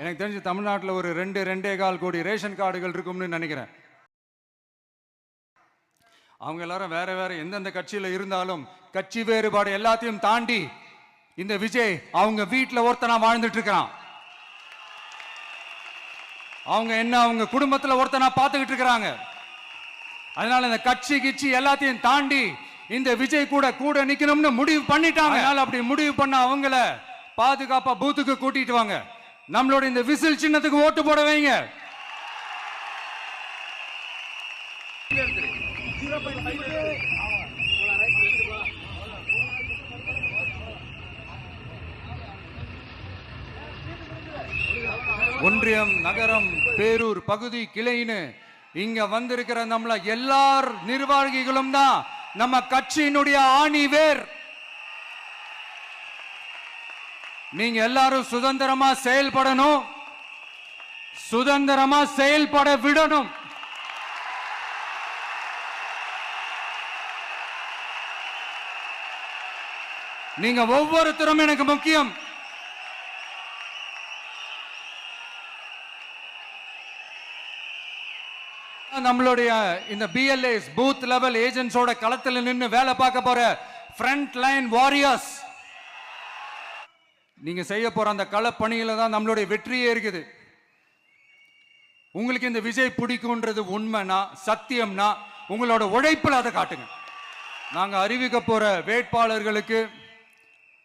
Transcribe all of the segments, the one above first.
எனக்கு தெரிஞ்சு தமிழ்நாட்டில் ஒரு ரெண்டு ரெண்டே கால் கோடி ரேஷன் கார்டுகள் இருக்கும்னு நினைக்கிறேன். அவங்க எல்லாரும் வேற வேற எந்தெந்த கட்சியில இருந்தாலும் கட்சி வேறுபாடு எல்லாத்தையும் தாண்டி இந்த விஜய் அவங்க வீட்டுல ஒருத்தனா வாழ்ந்துட்டு இருக்கிறான். அவங்க என்ன அவங்க குடும்பத்துல ஒருத்தனா பார்த்துக்கிட்டு இருக்கிறாங்க. அதனால இந்த கட்சி கிச்சி எல்லாத்தையும் தாண்டி இந்த விஜய் கூட கூட நிக்கணும்னு முடிவு பண்ணிட்டாங்க. அதனால அப்படி முடிவு பண்ண அவங்கள பாதுகாப்பா பூத்துக்கு கூட்டிட்டு வாங்க. நம்மளோட இந்த விசில் சின்னத்துக்கு ஓட்டு போட வைங்க. ஒன்றியம் நகரம் பேரூர் பகுதி கிளைன்னு இங்க வந்திருக்கிற நம்மள எல்லார் நிர்வாகிகளும் தான் நம்ம கட்சியினுடைய ஆணி வேர் நீங்க எல்லாரும் சுதந்திரமா செயல்படணும். சுதந்திரமா செயல்பட விடணும். நீங்க ஒவ்வொருத்தரும் எனக்கு முக்கியம். நம்மளுடைய இந்த பிஎல்ஏஸ் பூத் லெவல் ஏஜென்ட்ஸோட களத்தில் நின்று வேலை பார்க்க போற ஃப்ரண்ட் லைன் வாரியர்ஸ் நீங்க செய்ய போற அந்த களப்பணியில தான் நம்மளுடைய வெற்றியே இருக்குது. உங்களுக்கு இந்த விஜய் பிடிக்கும்ன்றது உண்மைனா சத்தியம்னா உங்களோட உழைப்பில் அதை காட்டுங்க. நாங்க அறிவிக்க போற வேட்பாளர்களுக்கு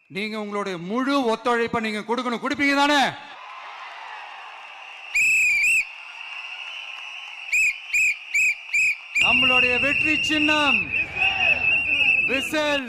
நீங்க உங்களுடைய முழு ஒத்துழைப்பை நீங்க கொடுக்கணும். கொடுப்பீங்க தானே? நம்மளுடைய வெற்றி சின்னம். விசில்.